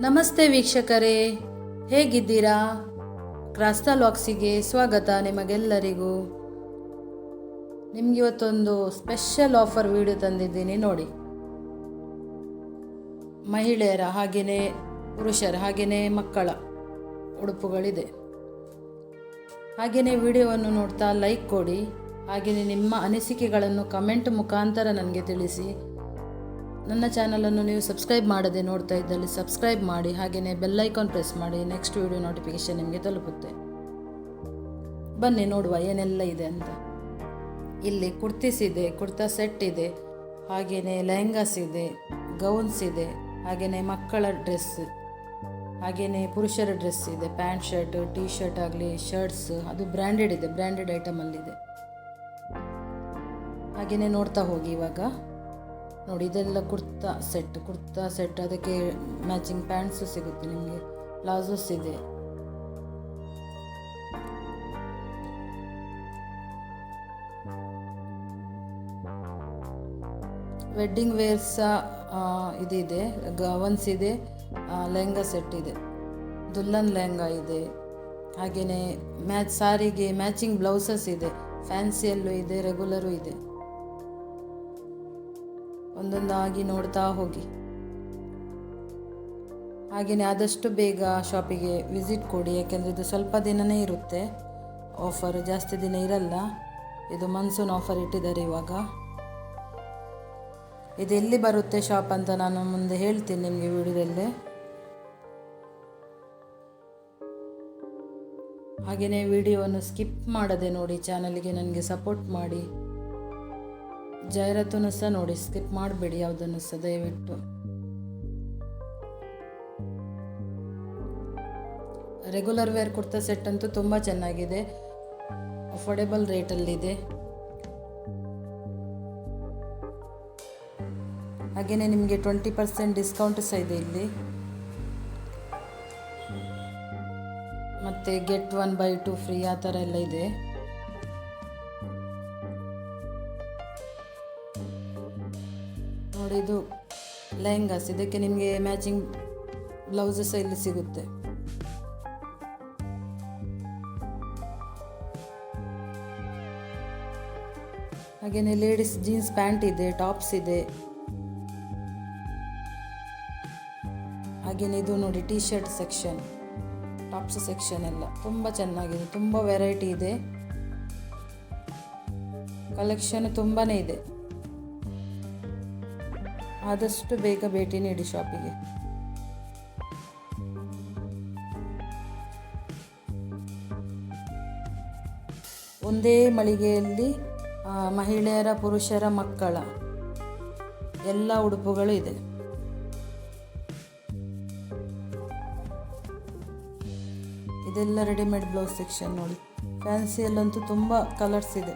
ನಮಸ್ತೆ ವೀಕ್ಷಕರೇ, ಹೇಗಿದ್ದೀರಾ? ಕ್ರಾಸ್ತಾ ಲಾಕ್ಸಿಗೆ ಸ್ವಾಗತ ನಿಮಗೆಲ್ಲರಿಗೂ. ನಿಮ್ಗೆ ಇವತ್ತೊಂದು ಸ್ಪೆಷಲ್ ಆಫರ್ ವಿಡಿಯೋ ತಂದಿದ್ದೀನಿ ನೋಡಿ. ಮಹಿಳೆಯರ ಹಾಗೆಯೇ ಪುರುಷರ ಹಾಗೆಯೇ ಮಕ್ಕಳ ಉಡುಪುಗಳಿದೆ. ಹಾಗೆಯೇ ವಿಡಿಯೋವನ್ನು ನೋಡ್ತಾ ಲೈಕ್ ಕೊಡಿ ಹಾಗೆಯೇ ನಿಮ್ಮ ಅನಿಸಿಕೆಗಳನ್ನು ಕಮೆಂಟ್ ಮುಖಾಂತರ ನನಗೆ ತಿಳಿಸಿ. ನನ್ನ ಚಾನಲನ್ನು ನೀವು ಸಬ್ಸ್ಕ್ರೈಬ್ ಮಾಡದೆ ನೋಡ್ತಾ ಇದ್ದಲ್ಲಿ ಸಬ್ಸ್ಕ್ರೈಬ್ ಮಾಡಿ, ಹಾಗೆಯೇ ಬೆಲ್ಲೈಕಾನ್ ಪ್ರೆಸ್ ಮಾಡಿ, ನೆಕ್ಸ್ಟ್ ವಿಡಿಯೋ ನೋಟಿಫಿಕೇಷನ್ ನಿಮಗೆ ತಲುಪುತ್ತೆ. ಬನ್ನಿ ನೋಡುವ ಏನೆಲ್ಲ ಇದೆ ಅಂತ. ಇಲ್ಲಿ ಕುರ್ತೀಸ್ ಇದೆ, ಕುರ್ತಾ ಸೆಟ್ ಇದೆ, ಹಾಗೆಯೇ ಲೆಹಂಗಾಸ್ ಇದೆ, ಗೌನ್ಸ್ ಇದೆ, ಹಾಗೆಯೇ ಮಕ್ಕಳ ಡ್ರೆಸ್, ಹಾಗೆಯೇ ಪುರುಷರ ಡ್ರೆಸ್ ಇದೆ, ಪ್ಯಾಂಟ್ ಶರ್ಟ್ ಟೀ ಶರ್ಟ್ ಆಗಲಿ, ಶರ್ಟ್ಸ್, ಅದು ಬ್ರ್ಯಾಂಡೆಡ್ ಇದೆ, ಬ್ರ್ಯಾಂಡೆಡ್ ಐಟಮಲ್ಲಿದೆ. ಹಾಗೆಯೇ ನೋಡ್ತಾ ಹೋಗಿ ಇವಾಗ. ನೋಡಿ ಇದೆಲ್ಲ ಕುರ್ತಾ ಸೆಟ್ ಕುರ್ತಾ ಸೆಟ್ ಅದಕ್ಕೆ ಮ್ಯಾಚಿಂಗ್ ಪ್ಯಾಂಟ್ಸು ಸಿಗುತ್ತೆ ನಿಮಗೆ ಪ್ಲಾಜೋಸ್ ಇದೆ. ವೆಡ್ಡಿಂಗ್ ವೇರ್ ಸಹ ಆ, ಇದಿದೆ ಗವನ್ಸ್ ಇದೆ ಲೆಹಂಗಾ ಸೆಟ್ ಇದೆ. ದುಲ್ಲನ್ ಲೆಹಂಗಾ ಇದೆ. ಹಾಗೆಯೇ ಮ್ಯಾಚ್ ಸಾರಿಗೆ ಮ್ಯಾಚಿಂಗ್ ಬ್ಲೌಸಸ್ ಇದೆ. ಫ್ಯಾನ್ಸಿಯಲ್ಲೂ ಇದೆ ರೆಗ್ಯುಲರು ಇದೆ. ಒಂದೊಂದಾಗಿ ನೋಡ್ತಾ ಹೋಗಿ. ಹಾಗೆಯೇ ಆದಷ್ಟು ಬೇಗ ಶಾಪಿಗೆ ವಿಸಿಟ್ ಕೊಡಿ, ಯಾಕೆಂದರೆ ಇದು ಸ್ವಲ್ಪ ದಿನನೇ ಇರುತ್ತೆ. ಆಫರ್ ಜಾಸ್ತಿ ದಿನ ಇರಲ್ಲ. ಇದು ಮನ್ಸೂನ್ ಆಫರ್ ಇಟ್ಟಿದ್ದಾರೆ ಇವಾಗ. ಇದು ಎಲ್ಲಿ ಬರುತ್ತೆ ಶಾಪ್ ಅಂತ ನಾನು ಮುಂದೆ ಹೇಳ್ತೀನಿ ನಿಮಗೆ ವಿಡಿಯೋದಲ್ಲಿ. ಹಾಗೆಯೇ ವಿಡಿಯೋವನ್ನು ಸ್ಕಿಪ್ ಮಾಡದೆ ನೋಡಿ, ಚಾನಲ್ಗೆ ನನಗೆ ಸಪೋರ್ಟ್ ಮಾಡಿ. ಜಾಹೀರಾತನ್ನು ಸಹ ನೋಡಿ ಸ್ಕಿಪ್ ಮಾಡಬೇಡಿ ಯಾವುದನ್ನು ಸಹ, ದಯವಿಟ್ಟು. ರೆಗ್ಯುಲರ್ ವೇರ್ ಕುರ್ತಾ ಸೆಟ್ ಅಂತೂ ತುಂಬ ಚೆನ್ನಾಗಿದೆ. ಅಫೋರ್ಡೆಬಲ್ ರೇಟಲ್ಲಿದೆ ಹಾಗೆಯೇ ನಿಮಗೆ ಟ್ವೆಂಟಿ ಪರ್ಸೆಂಟ್ ಡಿಸ್ಕೌಂಟ್ ಸಹ ಇದೆ ಇಲ್ಲಿ. ಮತ್ತು get one buy two free ಆ ಥರ ಎಲ್ಲ ಇದೆ. ನೋಡಿ ಇದು ಲೆಹಂಗಾಸ್. ಇದಕ್ಕೆ ನಿಮಗೆ ಮ್ಯಾಚಿಂಗ್ ಬ್ಲೌಸಸ್ ಇಲ್ಲಿ ಸಿಗುತ್ತೆ? ಹಾಗೆಯೇ ಲೇಡೀಸ್ ಜೀನ್ಸ್ ಪ್ಯಾಂಟ್ ಇದೆ ಟಾಪ್ಸ್ ಇದೆ. ಹಾಗೆಯೇ ಇದು ನೋಡಿ T shirt section tops section ಎಲ್ಲ. ತುಂಬ ಚೆನ್ನಾಗಿದೆ, ತುಂಬ ವೆರೈಟಿ ಇದೆ. ಕಲೆಕ್ಷನ್ ತುಂಬಾ ಇದೆ. ಆದಷ್ಟು ಬೇಗ ಭೇಟಿ ನೀಡಿ ಶಾಪಿಗೆ. ಒಂದೇ ಮಳಿಗೆಯಲ್ಲಿ ಮಹಿಳೆಯರ, ಪುರುಷರ ಮಕ್ಕಳ ಎಲ್ಲ ಉಡುಪುಗಳು ಇದೆ. ಇದೆಲ್ಲ ರೆಡಿಮೇಡ್ ಬ್ಲೌಸ್ ಸೆಕ್ಷನ್ ನೋಡಿ. ಫ್ಯಾನ್ಸಿಯಲ್ಲಂತೂ ತುಂಬ ಕಲರ್ಸ್ ಇದೆ.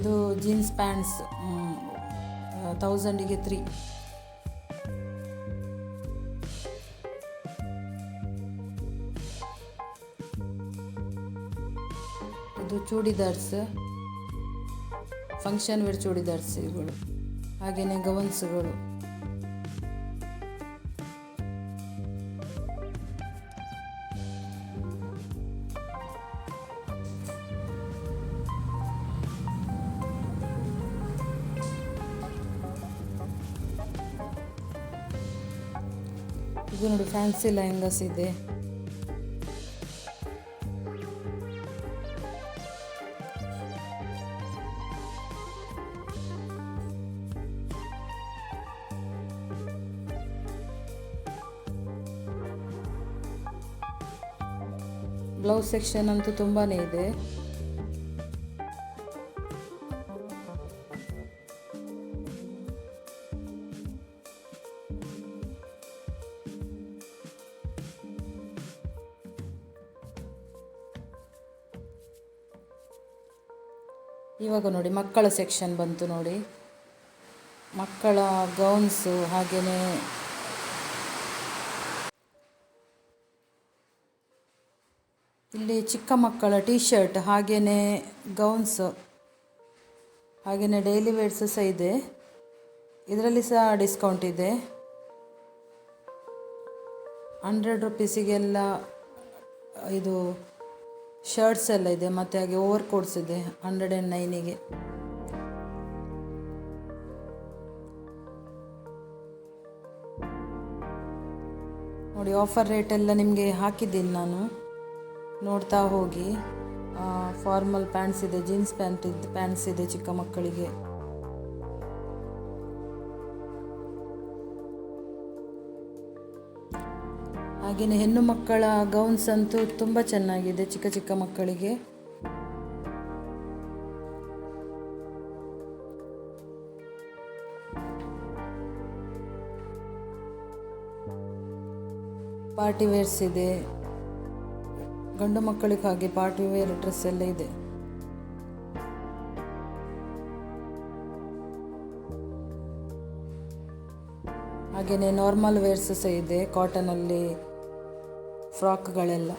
ಇದು ಜೀನ್ಸ್ ಪ್ಯಾಂಟ್ಸ್ ತೌಸಂಡಿಗೆ ತ್ರೀ ಇದು ಚೂಡಿದಾರ್ಸ್ ಫಂಕ್ಷನ್ ವೇರ್ ಚೂಡಿದಾರ್ಸ್ ಇವುಗಳು. ಹಾಗೆಯೇ ಗವನ್ಸ್ಗಳು ಇದು ನೋಡಿ ಫ್ಯಾನ್ಸಿ ಲೈಂಗಸ್ ಇದೆ. ಬ್ಲೌಸ್ ಸೆಕ್ಷನ್ ಅಂತೂ ತುಂಬಾ ಇದೆ. ಇವಾಗ ನೋಡಿ, ಮಕ್ಕಳ ಸೆಕ್ಷನ್ ಬಂತು ನೋಡಿ. ಮಕ್ಕಳ ಗೌನ್ಸು ಹಾಗೆಯೇ ಇಲ್ಲಿ ಚಿಕ್ಕ ಮಕ್ಕಳ ಟೀ ಶರ್ಟ್ ಹಾಗೆಯೇ ಗೌನ್ಸ್ ಹಾಗೆಯೇ ಡೈಲಿ ವೇರ್ಸ್ ಸಹ ಇದೆ. ಇದರಲ್ಲಿ ಸಹ ಡಿಸ್ಕೌಂಟ್ ಇದೆ. ಹಂಡ್ರೆಡ್ ರುಪೀಸಿಗೆಲ್ಲ ಇದು ಶರ್ಟ್ಸ್ ಎಲ್ಲ ಇದೆ, ಮತ್ತು ಹಾಗೆ ಓವರ್ ಕೋಟ್ಸ್ ಇದೆ ಹಂಡ್ರೆಡ್ ಆ್ಯಂಡ್ ನೈನಿಗೆ ನೋಡಿ ಆಫರ್ ರೇಟ್ ಎಲ್ಲ ನಿಮಗೆ ಹಾಕಿದ್ದೀನಿ ನಾನು. ನೋಡ್ತಾ ಹೋಗಿ. ಫಾರ್ಮಲ್ ಪ್ಯಾಂಟ್ಸ್ ಇದೆ ಜೀನ್ಸ್ ಪ್ಯಾಂಟ್ ಇದೆ ಪ್ಯಾಂಟ್ಸ್ ಇದೆ ಚಿಕ್ಕ ಮಕ್ಕಳಿಗೆ. ಹಾಗೆಯೇ ಹೆಣ್ಣು ಮಕ್ಕಳ ಗೌನ್ಸ್ ಅಂತೂ ತುಂಬ ಚೆನ್ನಾಗಿದೆ ಚಿಕ್ಕ ಚಿಕ್ಕ ಮಕ್ಕಳಿಗೆ. ಪಾರ್ಟಿ ವೇರ್ಸ್ ಇದೆ. ಗಂಡು ಮಕ್ಕಳಿಗಾಗಿ ಪಾರ್ಟಿ ವೇರ್ ಡ್ರೆಸ್ ಎಲ್ಲ ಇದೆ. ಹಾಗೆಯೇ ನಾರ್ಮಲ್ ವೇರ್ಸ್ ಸಹ ಇದೆ ಕಾಟನಲ್ಲಿ ಫ್ರಾಕ್ಗಳೆಲ್ಲ.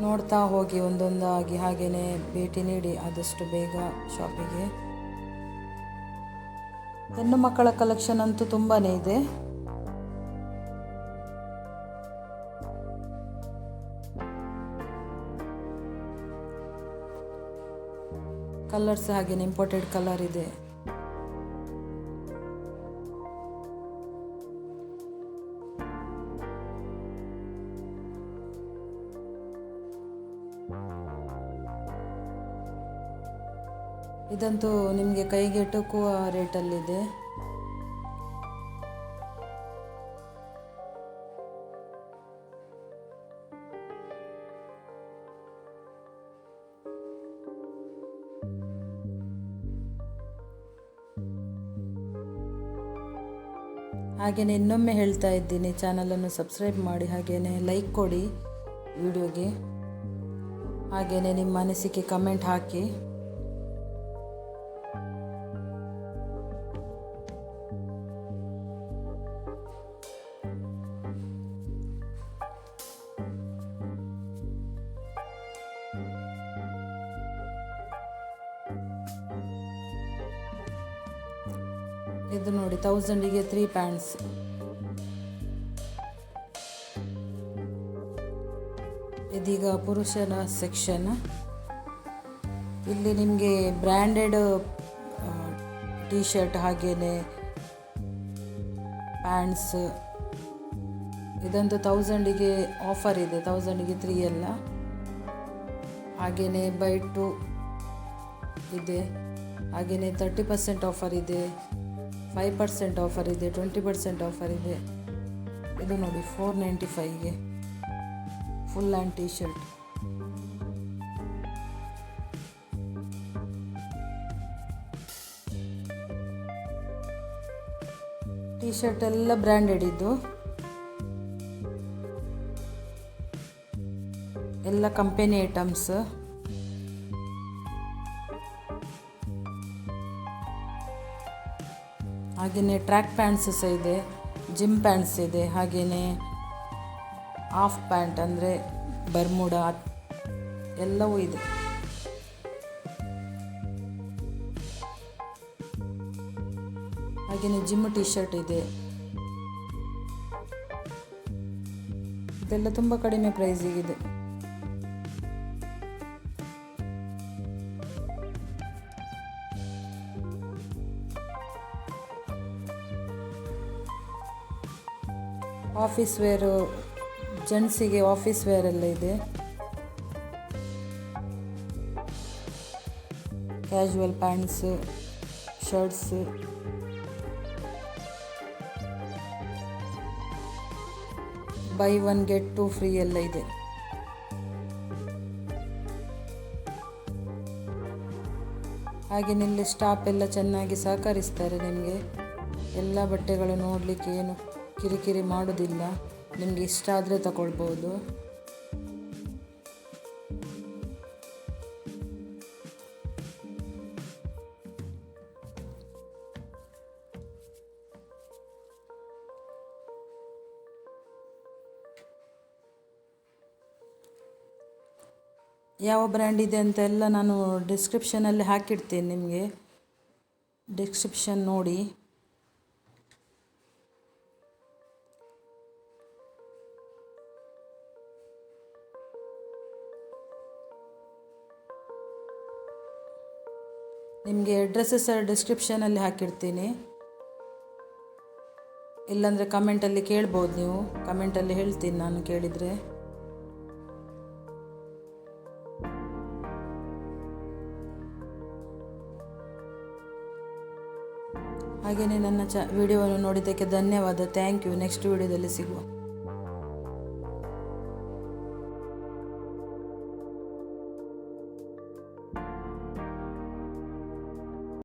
ನೋಡ್ತಾ ಹೋಗಿ ಒಂದೊಂದಾಗಿ ಹಾಗೆಯೇ ಭೇಟಿ ನೀಡಿ ಆದಷ್ಟು ಬೇಗ ಶಾಪಿಗೆ. ಹೆಣ್ಣು ಮಕ್ಕಳ ಕಲೆಕ್ಷನ್ ಅಂತೂ ತುಂಬಾ ಇದೆ. ಕಲರ್ಸ್ ಹಾಗೇನೆ ಇಂಪೋರ್ಟೆಡ್ ಕಲರ್ ಇದೆ. ಇದಂತೂ ನಿಮಗೆ ಕೈಗೆಟುಕುವ ರೇಟಲ್ಲಿದೆ ಹಾಗೆಯೇ ಇನ್ನೊಮ್ಮೆ ಹೇಳ್ತಾ ಇದ್ದೀನಿ. ಚಾನಲನ್ನು ಸಬ್ಸ್ಕ್ರೈಬ್ ಮಾಡಿ ಹಾಗೆಯೇ ಲೈಕ್ ಕೊಡಿ ವಿಡಿಯೋಗೆ ಹಾಗೆಯೇ ನಿಮ್ಮ ಅನಿಸಿಕೆ ಕಮೆಂಟ್ ಹಾಕಿ. ಇದು ನೋಡಿ ತೌಸಂಡಿಗೆ ತ್ರೀ ಪ್ಯಾಂಟ್ಸ್ ಇದೀಗ ಪುರುಷನ ಸೆಕ್ಷನ್ ಇಲ್ಲಿ ನಿಮಗೆ ಬ್ರ್ಯಾಂಡೆಡ್ ಟೀ ಶರ್ಟ್ ಹಾಗೇನೆ ಪ್ಯಾಂಟ್ಸ್ ಇದಂತೂ ತೌಸಂಡಿಗೆ ಆಫರ್ ಇದೆ ತೌಸಂಡಿಗೆ ತ್ರೀ ಎಲ್ಲ ಹಾಗೆಯೇ ಬೈ ಟು ಇದೆ. ಹಾಗೆಯೇ ತರ್ಟಿ ಪರ್ಸೆಂಟ್ ಆಫರ್ ಇದೆ. ಫೈವ್ ಪರ್ಸೆಂಟ್ ಆಫರ್ ಇದೆ ಟ್ವೆಂಟಿ ಪರ್ಸೆಂಟ್ ಆಫರ್ ಇದೆ. ಇದು ನೋಡಿ four ninety ಫೈವ್ಗೆ full and T shirt T shirt ಎಲ್ಲ ಬ್ರ್ಯಾಂಡೆಡ್ ಇದ್ದು. ಎಲ್ಲ ಕಂಪೆನಿ ಐಟಮ್ಸ್ ಹಾಗೆಯೇ ಟ್ರ್ಯಾಕ್ ಪ್ಯಾಂಟ್ಸ್ ಸಹ ಇದೆ ಜಿಮ್ ಪ್ಯಾಂಟ್ಸ್ ಇದೆ, ಹಾಗೆಯೇ ಹಾಫ್ ಪ್ಯಾಂಟ್ ಅಂದರೆ ಬರ್ಮುಡ ಎಲ್ಲವೂ ಇದೆ. ಹಾಗೆಯೇ ಜಿಮ್ ಟಿ ಶರ್ಟ್ ಇದೆ. ಇದೆಲ್ಲ ತುಂಬ ಕಡಿಮೆ ಪ್ರೈಸಿಗಿದೆ ಆಫೀಸ್ ವೇರು ಜೆಂಟ್ಸಿಗೆ ಆಫೀಸ್ ವೇರ್ ಎಲ್ಲ ಇದೆ. Casual pants shirts buy one get two free ಎಲ್ಲ ಇದೆ. ಹಾಗೆ ಇಲ್ಲಿ ಸ್ಟಾಪ್ ಎಲ್ಲ ಚೆನ್ನಾಗಿ ಸಹಕರಿಸ್ತಾರೆ ನಿಮಗೆ. ಎಲ್ಲ ಬಟ್ಟೆಗಳು ನೋಡಲಿಕ್ಕೆ ಏನು? ಕಿರಿಕಿರಿ ಮಾಡೋದಿಲ್ಲ. ನಿಮಗೆ ಇಷ್ಟ ಆದರೆ ತಗೊಳ್ಬೋದು. ಯಾವ ಬ್ರ್ಯಾಂಡ್ ಇದೆ ಅಂತ ಅಂತೆಲ್ಲ ನಾನು ಡಿಸ್ಕ್ರಿಪ್ಷನಲ್ಲಿ ಹಾಕಿಡ್ತೀನಿ ನಿಮಗೆ. ಡಿಸ್ಕ್ರಿಪ್ಷನ್ ನೋಡಿ. ನಿಮಗೆ ಅಡ್ರೆಸ್ಸಸ್ ಡಿಸ್ಕ್ರಿಪ್ಷನಲ್ಲಿ ಹಾಕಿರ್ತೀನಿ. ಇಲ್ಲಾಂದರೆ ಕಮೆಂಟಲ್ಲಿ ಕೇಳ್ಬೋದು ನೀವು. ಕಮೆಂಟಲ್ಲಿ ಹೇಳ್ತೀನಿ ನಾನು ಕೇಳಿದರೆ. ಹಾಗೆಯೇ ನನ್ನ ಚ ವಿಡಿಯೋವನ್ನು ನೋಡಿದ್ದಕ್ಕೆ ಧನ್ಯವಾದ. ಥ್ಯಾಂಕ್ ಯು ನೆಕ್ಸ್ಟ್ ವಿಡಿಯೋದಲ್ಲಿ ಸಿಗುವ.